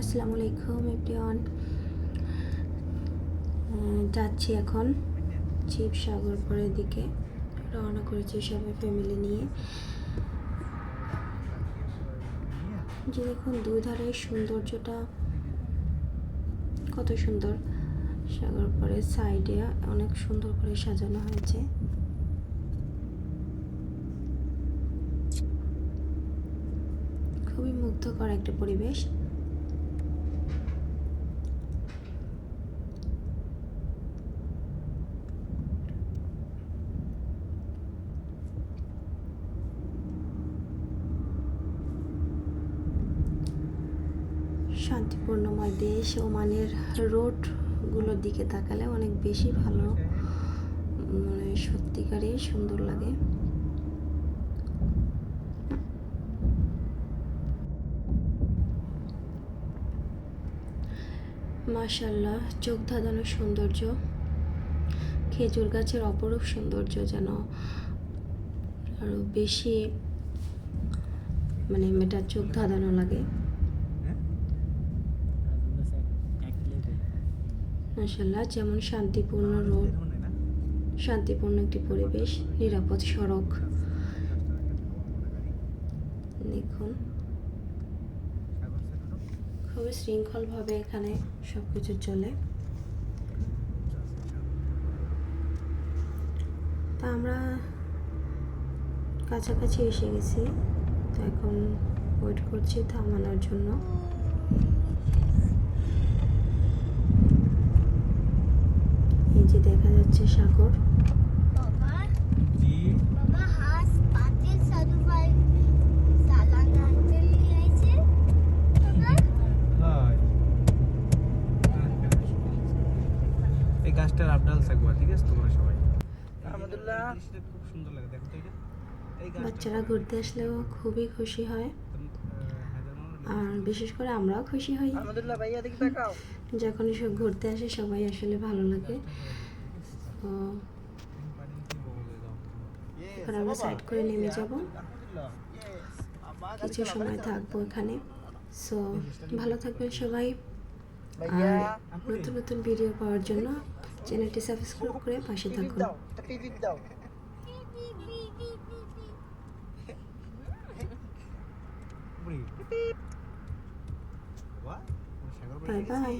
আসসালামু আলাইকুম, এভরিওয়ান। যাচ্ছি এখন চিপ সাগরপুরের দিকে। রওনা করেছি সবাই ফ্যামিলি নিয়ে। যে দেখুন, দুই ধারে সৌন্দর্যটা কত সুন্দর। সাগরপুরের সাইডে অনেক সুন্দর করে সাজানো হয়েছে। খুবই মুগ্ধকর একটা পরিবেশ। শান্তিপূর্ণময় দেশ ওমানের রোডগুলোর দিকে তাকালে অনেক বেশি ভালো মানে সত্যিকারে সুন্দর লাগে। মাশাল্লাহ চোখ ধাঁধানো সৌন্দর্য। খেজুর গাছের অপরূপ সৌন্দর্য যেন আরও বেশি মানে এটা চোখ ধাঁধানো লাগে। মাশাল্লাহ যেমন শান্তিপূর্ণ রোড, শান্তিপূর্ণ একটি পরিবেশ, নিরাপদ সড়ক। দেখুন, খুবই শৃঙ্খলভাবে এখানে সব কিছু চলে। তা আমরা কাছাকাছি এসে গেছি, তো এখন ওয়েট করছি থামানোর জন্য। বাবা যাচ্ছে সাগর। গাছটার আপডাল থাকবা ঠিক আছে তোমরা সবাই? আলহামদুলিল্লাহ। খুব সুন্দর লাগে দেখো তো এটা। বাচ্চারা ঘুরতে আসলেও খুবই খুশি হয়। আর বিশেষ করে আমরাও খুশি হই। আলহামদুলিল্লাহ ভাইয়া দেখি তাকাও যখন সব ঘুরতে আসে সবাই আসলে ভালো লাগে। তো এখন আমরা সাইড করে নেমে যাব। কিছু সময় থাকব এখানে। সো ভালো থাকবেন সবাই। আর নতুন নতুন ভিডিও পাওয়ার জন্য চ্যানেলটি সাবস্ক্রাইব করে পাশে থাকুন। Bye bye